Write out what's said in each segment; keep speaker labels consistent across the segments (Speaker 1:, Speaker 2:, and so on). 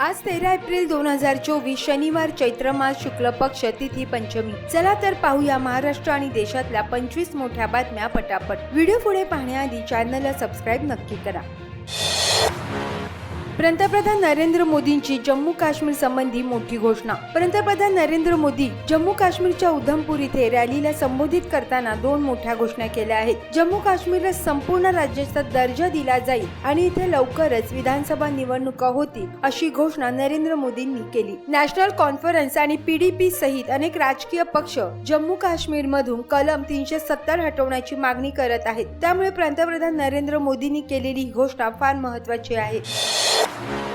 Speaker 1: आज तेरा एप्रिल दोन हजार चोवीस शनिवार चैत्र मास शुक्ल पक्ष तिथी पंचमी. चला तर पाहूया महाराष्ट्र आणि देशातल्या पंचवीस मोठ्या बातम्या पटापट. व्हिडिओ पुढे पाहण्याआधी चॅनलला सबस्क्राईब नक्की करा. पंतप्रधान नरेंद्र मोदींची जम्मू काश्मीर संबंधी मोठी घोषणा. पंतप्रधान नरेंद्र मोदी जम्मू काश्मीरच्या उधमपूर इथे रॅलीला संबोधित करताना दोन मोठ्या घोषणा केल्या आहेत. जम्मू काश्मीरला संपूर्ण राज्याचा दर्जा दिला जाईल आणि इथे लवकरच विधानसभा निवडणुका होतील अशी घोषणा नरेंद्र मोदींनी केली. नॅशनल कॉन्फरन्स आणि पीडीपी सहित अनेक राजकीय पक्ष जम्मू काश्मीर मधून कलम तीनशे सत्तर हटवण्याची मागणी करत आहेत. त्यामुळे पंतप्रधान नरेंद्र मोदींनी केलेली ही घोषणा फार महत्वाची आहे. you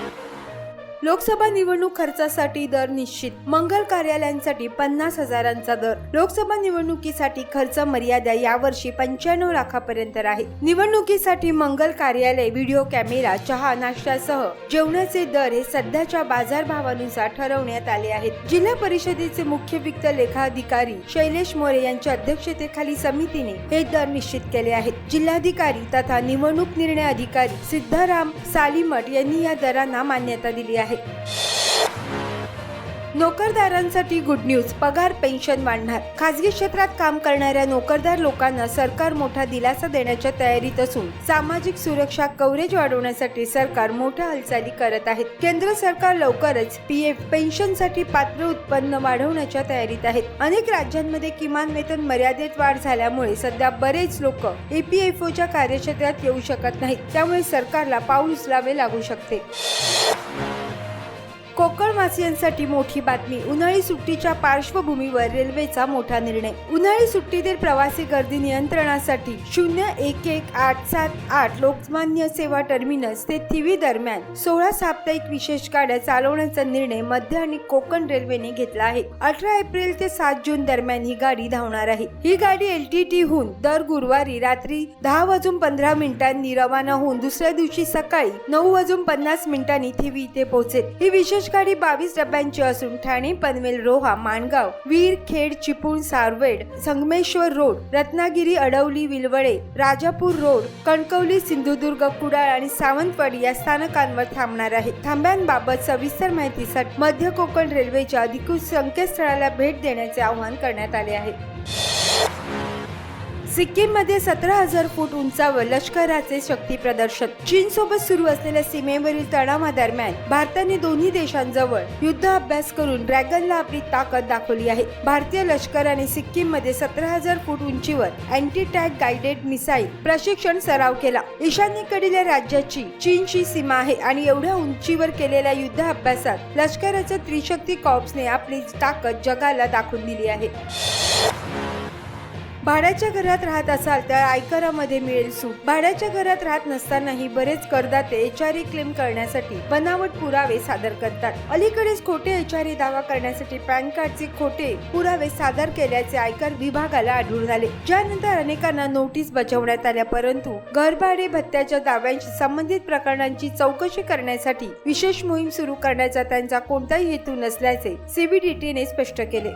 Speaker 1: लोकसभा निवडणूक खर्चासाठी दर निश्चित. मंगल कार्यालयांसाठी पन्नास हजारांचा दर. लोकसभा निवडणुकीसाठी खर्च मर्यादा यावर्षी पंच्याण्णव लाखापर्यंत आहे निवडणुकीसाठी मंगल कार्यालय व्हिडिओ कॅमेरा चहा नाश्त्यासह जेवणाचे दर हे सध्याच्या बाजारभावानुसार ठरवण्यात आले आहेत. जिल्हा परिषदेचे मुख्य वित्त लेखाधिकारी शैलेश मोरे यांच्या अध्यक्षतेखाली समितीने हे दर निश्चित केले आहेत. जिल्हाधिकारी तथा निवडणूक निर्णय अधिकारी सिद्धाराम सालीमठ यांनी या दरांना मान्यता दिली आहे. नोकरदारांसाठी गुड न्यूज पगार पेन्शन वाढणार. खासगी क्षेत्रात काम करणाऱ्या नोकरदार लोकांना सरकार मोठा दिलासा देण्याच्या तयारीत असून सामाजिक सुरक्षा कव्हरेज वाढवण्यासाठी सरकार मोठ्या हालचाली करत आहेत केंद्र सरकार लवकरच पीएफ पेन्शनसाठी पात्र उत्पन्न वाढवण्याच्या तयारीत आहेत. अनेक राज्यांमध्ये किमान वेतन मर्यादेत वाढ झाल्यामुळे सध्या बरेच लोक ईपीएफओच्या कार्यक्षेत्रात येऊ शकत नाहीत. त्यामुळे सरकारला पाऊल उचलावे लागू शकते. कोकणवासियांसाठी मोठी बातमी. उन्हाळी सुट्टीच्या पार्श्वभूमीवर रेल्वेचा मोठा निर्णय. उन्हाळी सुट्टीतील प्रवासी गर्दी नियंत्रणासाठी शून्य एक एक आठ सात आठ लोकमान्य सेवा टर्मिनस ते थिवी दरम्यान सोळा साप्ताहिक विशेष गाड्या चालवण्याचा निर्णय मध्य आणि कोकण रेल्वेने घेतला आहे. अठरा एप्रिल ते सात जून दरम्यान ही गाडी धावणार आहे. ही गाडी एलटीटी हून दर गुरुवारी रात्री दहा वाजून पंधरा मिनिटांनी रवाना होऊन दुसऱ्या दिवशी सकाळी नऊ वाजून पन्नास मिनिटांनी थिवी इथे पोहोचेल. ही विशेष गाडी बावीस डब्यांची असून ठाणे पनवेल रोहा माणगाव वीर खेड चिपळूण सारवेड संगमेश्वर रोड रत्नागिरी अडवली विलवडे राजापूर रोड कणकवली सिंधुदुर्ग कुडाळ आणि सावंतवाडी या स्थानकांवर थांबणार आहे थांब्यांबाबत सविस्तर माहितीसाठी मध्य कोकण रेल्वेच्या अधिकृत संकेतस्थळाला भेट देण्याचे आवाहन करण्यात आले आहे. सिक्कीममध्ये सतरा हजार फूट उंचावर लष्कराचे शक्ती प्रदर्शन. चीन सोबत सुरू असलेल्या सीमेवरील तणावादरम्यान भारताने दोन्ही देशांजवळ युद्ध अभ्यास करून ड्रॅगनला आपली ताकद दाखवली आहे. भारतीय लष्कराने सिक्कीममध्ये सतरा हजार फूट उंचीवर अँटी टॅक गायडेड मिसाईल प्रशिक्षण सराव केला. ईशान्येकडील या राज्याची चीनशी सीमा आहे आणि एवढ्या उंचीवर केलेल्या युद्ध अभ्यासात लष्कराच्या त्रिशक्ती कॉप्सने आपली ताकद जगाला दाखवून दिली आहे. भाड्याच्या घरात राहत असाल तर आयकरामध्ये मिळेल सूट. भाड्याच्या घरात राहत नसतानाही बरेच करदाते एचआरए क्लेम करण्यासाठी बनावट पुरावे सादर करतात. अलीकडेच खोटे एचआरए दावा करण्यासाठी पॅन कार्डचे खोटे पुरावे सादर केल्याचे आयकर विभागाला आढळून आले. ज्यानंतर अनेकांना नोटीस बजावण्यात आल्या परंतु घरभाडे भत्त्याच्या दाव्यांशी संबंधित प्रकरणांची चौकशी करण्यासाठी विशेष मोहीम सुरू करण्याचा त्यांचा कोणताही हेतू नसल्याचे सीबीडीटीने स्पष्ट केले.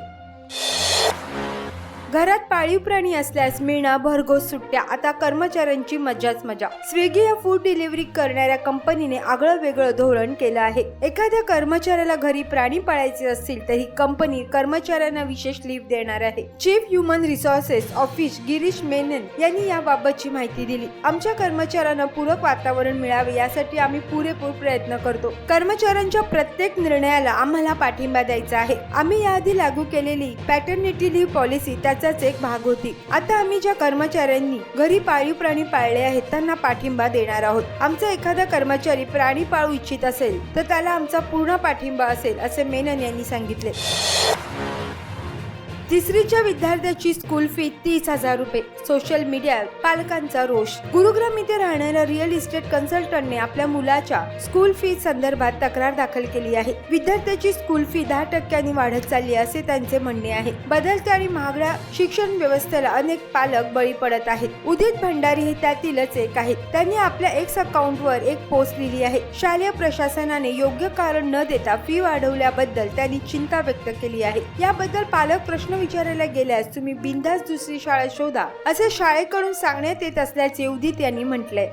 Speaker 1: घरात पाळीव प्राणी असल्यास मिळणार भरघोस सुट्ट्या आता कर्मचाऱ्यांची मजाच मजा. स्विगी या फूड डिलिव्हरी करणाऱ्या कंपनीने आगळं वेगळं धोरण केलं आहे. एखाद्या कर्मचाऱ्याला घरी प्राणी पाळायचे असतील तर ही कंपनी कर्मचाऱ्यांना विशेष लीव्ह देणार आहे. Chief human resources office Girish Menon यांनी याबाबतची माहिती दिली. आमच्या कर्मचाऱ्यांना पूरक वातावरण मिळावे यासाठी आम्ही पुरेपूर प्रयत्न करतो. कर्मचाऱ्यांच्या प्रत्येक निर्णयाला आम्हाला पाठिंबा द्यायचा आहे. आम्ही याआधी लागू केलेली पॅटर्निटी लिव्ह पॉलिसी त्याचाच एक भाग होती. आता आम्ही ज्या कर्मचाऱ्यांनी घरी पाळीव प्राणी पाळले आहेत त्यांना पाठिंबा देणार आहोत. आमचा एखादा कर्मचारी प्राणी पाळू इच्छित असेल तर त्याला आमचा पूर्ण पाठिंबा असेल असे मेनन यांनी सांगितले. तिसरीच्या विद्यार्थ्याची स्कूल फी तीस हजार रुपये. सोशल मीडियावर पालकांचा रोष. गुरुग्राम इथे राहणाऱ्या रिअल इस्टेट कन्सल्टंटने आपल्या मुलाच्या स्कूल फी संदर्भात तक्रार दाखल केली आहे. विद्यार्थ्याची स्कूल फी दहा टक्क्यांनी वाढत चालली असे त्यांचे म्हणणे आहे. बदलत्या आणि महागड्या शिक्षण व्यवस्थेला अनेक पालक बळी पडत आहेत. उदित भंडारी हे त्यातीलच एक आहेत. त्यांनी आपल्या एक्स अकाउंटवर एक पोस्ट लिहिली आहे. शालेय प्रशासनाने योग्य कारण न देता फी वाढवल्याबद्दल त्यांनी चिंता व्यक्त केली आहे. याबद्दल पालक प्रश्न विचारायला गेल्यास तुम्ही बिंदास दुसरी शाळा शोधा असे शाळेकडून सांगण्यात येत असल्याचे उदित यांनी म्हटलंय.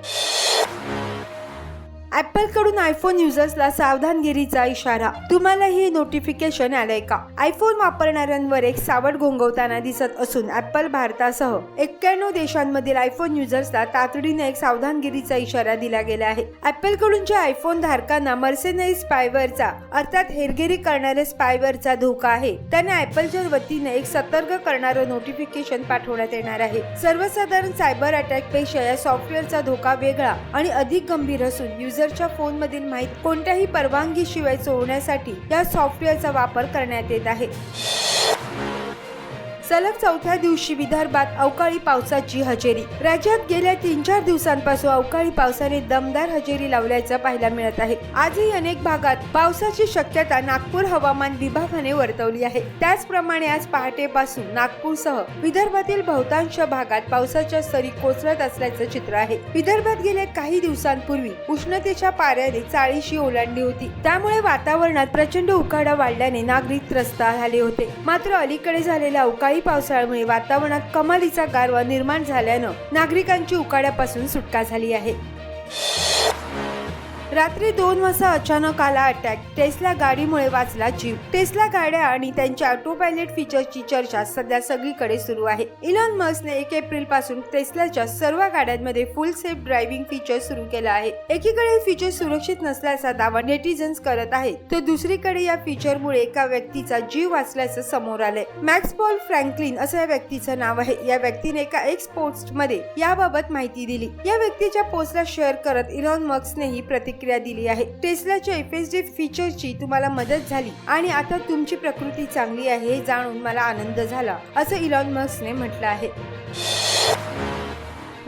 Speaker 1: ऍपलकडून आयफोन युजर्सला सावधानगिरीचा इशारा. तुम्हाला ही नोटिफिकेशन आलंय का? आयफोन वापरणाऱ्यांवर एक सावट गोंगवताना दिसत असून ऍपल भारतासह एक्क्याण्णव देशांमधील आयफोन युजर्सला तातडीने एक सावधानगिरीचा इशारा दिला गेला आहे. ऍपल ज्या आयफोन धारकांना मर्सेनरी स्पायवरचा अर्थात हेरगिरी करणाऱ्या स्पायवरचा धोका आहे त्यांना ऍपलच्या वतीने एक सतर्क करणारं नोटिफिकेशन पाठवण्यात येणार आहे. सर्वसाधारण सायबर अटॅकपेक्षा या सॉफ्टवेअरचा धोका वेगळा आणि अधिक गंभीर असून युजरच्या फोनमधील माहिती कोणत्याही परवानगीशिवाय चोरण्यासाठी या सॉफ्टवेअरचा वापर करण्यात येत आहे. सलग चौथ्या दिवशी विदर्भात अवकाळी पावसाची हजेरी. राज्यात गेल्या तीन चार दिवसांपासून अवकाळी पावसाने दमदार हजेरी लावल्याचं पाहायला मिळत आहे. आजही अनेक भागात पावसाची शक्यता नागपूर हवामान विभागाने वर्तवली आहे. त्याचप्रमाणे आज पहाटेपासून नागपूरसह विदर्भातील बहुतांश भागात पावसाच्या सरी कोसळत असल्याचं चित्र आहे. विदर्भात गेल्या काही दिवसांपूर्वी उष्णतेच्या पाऱ्याने चाळीशी ओलांडली होती. त्यामुळे वातावरणात प्रचंड उकाडा वाढल्याने नागरिक त्रस्त झाले होते. मात्र अलीकडे झालेल्या अवकाळी पावसाळ्यामुळे वातावरणात कमालीचा गारवा निर्माण झाल्यानं नागरिकांची उकाड्यापासून सुटका झाली आहे. रात्री दोन वाजता अचानक आला अटॅक टेस्ला गाडीमुळे वाचला जीव. टेस्ला गाड्या आणि त्यांच्या ऑटो पायलट फीचरची चर्चा सध्या सगळीकडे सुरू आहे. इलॉन मस्कने एक एप्रिलपासून टेस्लाच्या सर्व गाड्यांमध्ये फुल सेफ ड्रायव्हिंग फीचर सुरू केलं आहे. एकीकडे फीचर सुरक्षित नसल्याचा दावा नेटिझन्स करत आहेत तर दुसरीकडे या फीचरमुळे एका व्यक्तीचा जीव वाचल्याचं समोर आलंय. मॅक्स पॉल फ्रँकलिन असं या व्यक्तीचं नाव आहे. या व्यक्तीने एका एक्स पोस्टमध्ये याबाबत माहिती दिली. या व्यक्तीच्या पोस्टला शेअर करत इलॉन मस्कने ही प्रतिक्रिया दिली आहे. टेस्लाच्या एफएसडी फीचरची तुम्हाला मदत झाली आणि आता तुमची प्रकृती चांगली आहे हे जाणून मला आनंद झाला असं इलॉन मस्कने म्हटलं आहे.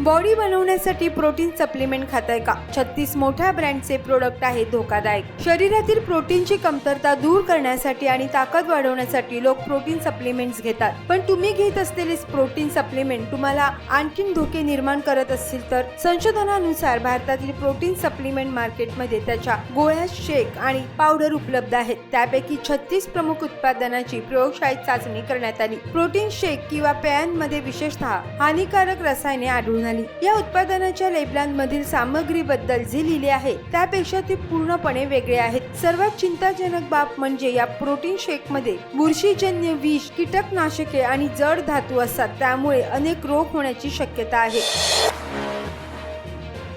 Speaker 1: बॉडी बनवण्यासाठी प्रोटीन सप्लिमेंट खाताय का? छत्तीस मोठ्या ब्रँडचे प्रोडक्ट आहेत धोकादायक. शरीरातील प्रोटीनची कमतरता दूर करण्यासाठी आणि ताकद वाढवण्यासाठी लोक प्रोटीन सप्लिमेंट्स घेतात. पण तुम्ही घेत असलेले प्रोटीन सप्लिमेंट तुम्हाला आणखीन धोके निर्माण करत असतील तर संशोधनानुसार भारतातील प्रोटीन सप्लिमेंट मार्केटमध्ये त्याच्या गोळ्या शेक आणि पावडर उपलब्ध आहेत. त्यापैकी छत्तीस प्रमुख उत्पादनाची प्रयोगशाळेत चाचणी करण्यात आली. प्रोटीन शेक किंवा पेयांमध्ये विशेषतः हानिकारक रसायने आढळून आली. या उत्पादनाच्या लेबलांमधील सामग्रीबद्दल जे लिहिले आहे त्यापेक्षा ते पूर्णपणे वेगळे आहेत. सर्वात चिंताजनक बाब म्हणजे या प्रोटीन शेकमध्ये बुरशीजन्य विष कीटकनाशके आणि जड धातू असतात. त्यामुळे अनेक रोग होण्याची शक्यता आहे.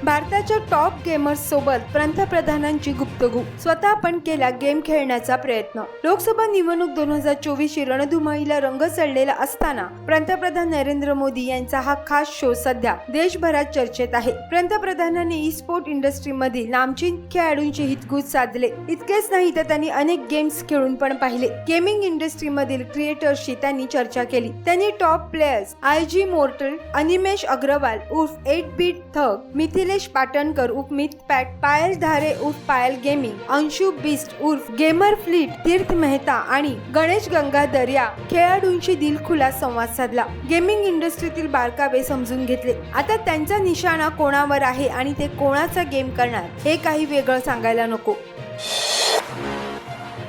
Speaker 1: भारताच्या टॉप गेमर्स सोबत पंतप्रधानांची गुप्तगू. स्वतः पण केला गेम खेळण्याचा प्रयत्न. लोकसभा निवडणूक दोन हजार चोवीसची रणधुमाईला रंग चढलेला असताना पंतप्रधान नरेंद्र मोदी यांचा हा खास शो सध्या देशभरात चर्चेत आहे. पंतप्रधानांनी ई स्पोर्ट इंडस्ट्रीमधील नामचीन खेळाडूंचे हितगुज साधले. इतकेच नाही तर त्यांनी अनेक गेम्स खेळून पण पाहिले. गेमिंग इंडस्ट्रीमधील क्रिएटर्सशी त्यांनी चर्चा केली. त्यांनी top players I G Mortal Animesh Agrawal उर्फ eight bit thug Nilesh Patankar उपमित पॅट पायल धारे उर्फ पायल गेमिंग अंशु बिस्ट उर्फ गेमर फ्लीट तीर्थ मेहता आणि गणेश गंगाधर या खेळाडूंशी दिलखुलास संवाद साधला गेमिंग इंडस्ट्रीतील बारकावे समजून घेतले आता त्यांचा निशाणा कोणावर आहे आणि ते कोणाचा गेम करणार हे काही वेगळं सांगायला नको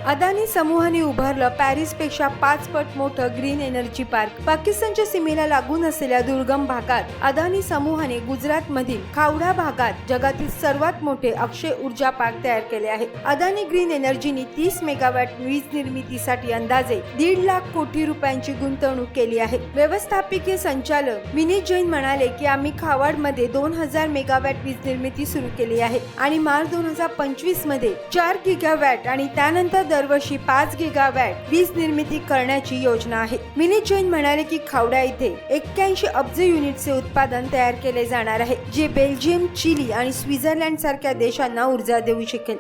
Speaker 1: अदानी समूहाने उभारलं पॅरिसपेक्षा पाच पट मोठं ग्रीन एनर्जी पार्क. पाकिस्तानच्या सीमेला लागून असलेल्या दुर्गम भागात अदानी समूहाने गुजरातमधील खावडा भागात जगातील सर्वात मोठे अक्षय ऊर्जा पार्क तयार केले आहे. अदानी ग्रीन एनर्जीने तीस मेगावॅट वीज निर्मितीसाठी अंदाजे दीड लाख कोटी रुपयांची गुंतवणूक केली आहे. व्यवस्थापकीय संचालक विनीत जैन म्हणाले की आम्ही खावाडमध्ये दोन हजार मेगावॅट वीज निर्मिती सुरू केली आहे आणि मार्च दोन हजार पंचवीसमध्ये चार गिगावॅट आणि त्यानंतर दरवर्षी पाच गिगावॅट वीज निर्मिती करण्याची योजना आहे. विनीत जैन म्हणाले की खावडा इथे एक्क्याऐंशी अब्ज युनिटचे उत्पादन तयार केले जाणार आहे जे बेल्जियम चिली आणि स्वित्झर्लंड सारख्या देशांना ऊर्जा देऊ शकेल.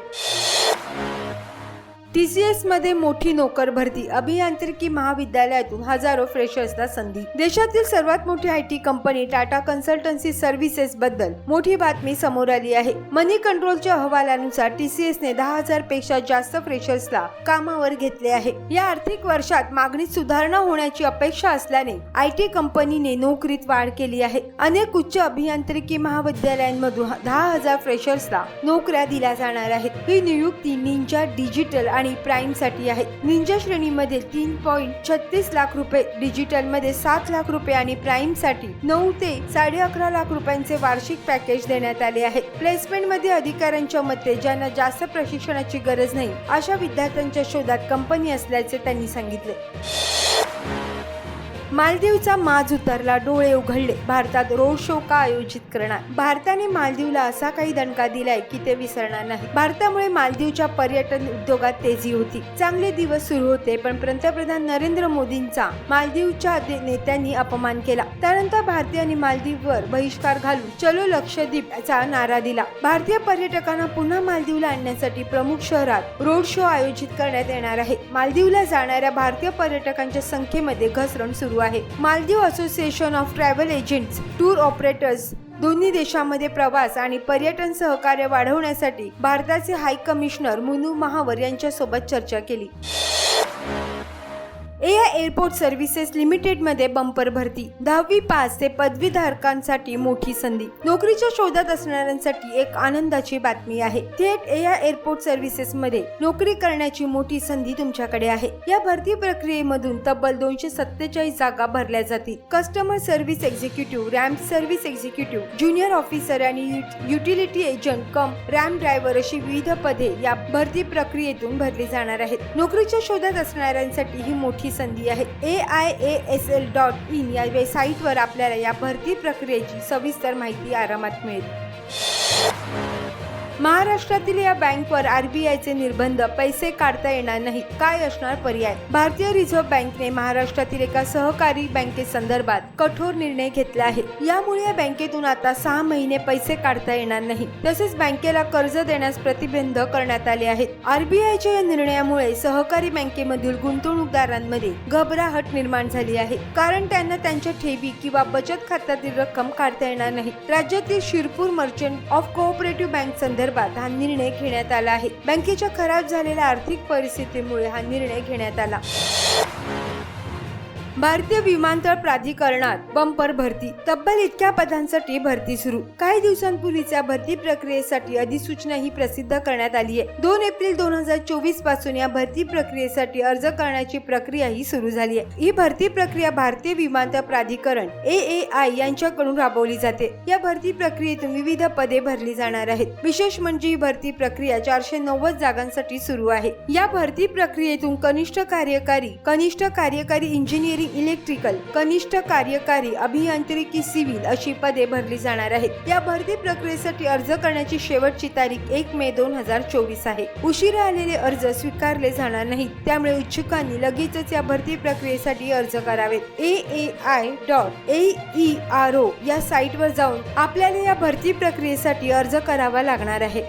Speaker 1: टी सी मध्ये मोठी नोकर भरती. अभियांत्रिकी महाविद्यालयातून हजारो फ्रेशर्सला संधी. देशातील सर्वात मोठी I T company Tata consultancy services बद्दल मोठी बातमी समोर आली आहे. मनी कंट्रोलच्या अहवालानुसार टी सी ने दहा हजारपेक्षा जास्त फ्रेशर्सला कामावर घेतले आहे. या आर्थिक वर्षात मागणीत सुधारणा होण्याची अपेक्षा असल्याने आय टी कंपनीने नोकरीत वाढ केली आहे. अनेक उच्च अभियांत्रिकी महाविद्यालयांमधून दहा हजार फ्रेशर्सला नोकऱ्या दिल्या जाणार आहेत. ही नियुक्ती निंजा डिजिटल आणि आणि प्राईमसाठी आहे. निंजा श्रेणीमध्ये तीन पॉईंट छत्तीस लाख रुपये डिजिटलमध्ये सात लाख रुपये आणि प्राईमसाठी नऊ ते साडे अकरा लाख रुपयांचे वार्षिक पॅकेज देण्यात आले आहे. प्लेसमेंटमध्ये अधिकाऱ्यांच्या मते ज्यांना जास्त प्रशिक्षणाची गरज नाही अशा विद्यार्थ्यांच्या शोधात कंपनी असल्याचे त्यांनी सांगितले. मालदीवचा माज उतरला डोळे उघडले. भारतात रोड शो का आयोजित करणार? भारताने मालदीवला असा काही दणका दिलाय की ते विसरणार नाही. भारतामुळे मालदीवच्या पर्यटन उद्योगात तेजी होती. चांगले दिवस सुरू होते पण पंतप्रधान नरेंद्र मोदींचा मालदीवच्या नेत्यांनी अपमान केला. त्यानंतर भारतीयांनी मालदीववर बहिष्कार घालून चलो लक्षद्वीपचा नारा दिला. भारतीय पर्यटकांना पुन्हा मालदीवला आणण्यासाठी प्रमुख शहरात रोड शो आयोजित करण्यात येणार आहे. मालदीवला जाणाऱ्या भारतीय पर्यटकांच्या संख्येमध्ये घसरण सुरू आहे. Maldives association of travel agents tour operators दोन्ही देशांमध्ये प्रवास आणि पर्यटन सहकार्य वाढवण्यासाठी भारताचे हाय कमिशनर मुनू महावर यांच्यासोबत चर्चा केली. एअरपोर्ट सर्व्हिसेस लिमिटेडमध्ये बंपर भरती दहावी पास ते पदवीधारकांसाठी मोठी संधी. नोकरीच्या शोधात असणाऱ्यांसाठी एक आनंदाची बातमी आहे. थेट एया एअरपोर्ट सर्व्हिसेस मध्ये नोकरी करण्याची मोठी संधी तुमच्याकडे आहे. या भरती प्रक्रियेमधून तब्बल दोनशे सत्तेचाळीस जागा भरल्या जातील. Customer service executive ramp service executive junior officer आणि utility agent cum ramp driver अशी विविध पदे या भरती प्रक्रियेतून भरली जाणार आहेत. नोकरीच्या शोधात असणाऱ्यांसाठी ही मोठी संधी आहे. A I A S L dot in या वेबसाईटवर आपल्याला या भरती प्रक्रियेची सविस्तर माहिती आरामात मिळेल. महाराष्ट्रातील या बँकवर आरबीआयचे निर्बंध पैसे काढता येणार नाहीत काय असणार पर्याय? भारतीय रिझर्व्ह बँकने महाराष्ट्रातील एका सहकारी बँकेसंदर्भात कठोर निर्णय घेतला आहे. यामुळे या बँकेतून आता सहा महिने पैसे काढता येणार नाही. तसेच बँकेला कर्ज देण्यास प्रतिबंध करण्यात आले आहेत. आरबीआयच्या या निर्णयामुळे सहकारी बँकेमधील गुंतवणूकदारांमध्ये घबराहट निर्माण झाली आहे. कारण त्यांना त्यांच्या ठेवी किंवा बचत खात्यातील रक्कम काढता येणार नाही. राज्यातील Shirpur merchant of cooperative bank संदर्भात हा निर्णय घेण्यात आला आहे. बँकेच्या खराब झालेल्या आर्थिक परिस्थितीमुळे हा निर्णय घेण्यात आला. भारतीय विमानतळ प्राधिकरणात बंपर भरती. तब्बल इतक्या पदांसाठी भरती सुरू. काही दिवसांपूर्वीच्या भरती प्रक्रियेसाठी अधिसूचना ही प्रसिद्ध करण्यात आली आहे. दोन एप्रिल दोन हजार चोवीसपासून या भरती प्रक्रियेसाठी अर्ज करण्याची प्रक्रिया ही सुरू झाली आहे. ही भरती प्रक्रिया भारतीय विमानतळ प्राधिकरण ए ए आय यांच्याकडून राबवली जाते. या भरती प्रक्रियेतून विविध पदे भरली जाणार आहेत. विशेष म्हणजे ही भरती प्रक्रिया चारशे नव्वद जागांसाठी सुरू आहे. या भरती प्रक्रियेतून कनिष्ठ कार्यकारी कनिष्ठ कार्यकारी इंजिनिअरिंग इलेक्ट्रिकल कनिष्ठ कार्यकारी अभियांत्रिकी सिव्हिल अशी पदे भरली जाणार आहेत. या भरती प्रक्रियेसाठी अर्ज करण्याची शेवटची तारीख एक मे दोन हजार चोवीस आहे. उशिरा आलेले अर्ज स्वीकारले जाणार नाहीत. त्यामुळे इच्छुकांनी लगेचच या भरती प्रक्रियेसाठी अर्ज करावेत. A A I dot A E R O या साईटवर जाऊन आपल्याला या भरती प्रक्रियेसाठी अर्ज करावा लागणार आहे.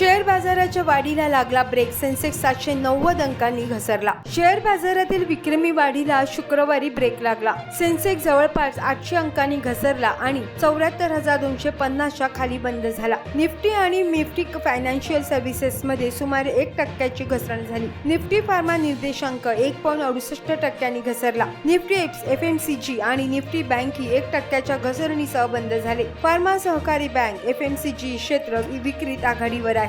Speaker 1: शेअर बाजाराच्या वाढीला लागला ब्रेक. सेन्सेक्स सातशे नव्वद अंकांनी घसरला. शेअर बाजारातील विक्रमी वाढीला शुक्रवारी ब्रेक लागला. सेन्सेक्स जवळपास आठशे अंकांनी घसरला आणि चौऱ्याहत्तर हजार दोनशे पन्नासच्या खाली बंद झाला. निफ्टी आणि निफ्टी फायनान्शियल सर्व्हिसेस मध्ये सुमारे एक टक्क्याची घसरण झाली. निफ्टी फार्मा निर्देशांक एक पॉईंट अडुसष्ट टक्क्यांनी घसरला. Nifty F M C G आणि निफ्टी बँक ही एक टक्क्याच्या घसरणीसह बंद झाले. फार्मा सहकारी bank F M C G क्षेत्र विक्रीत आघाडीवर आहे.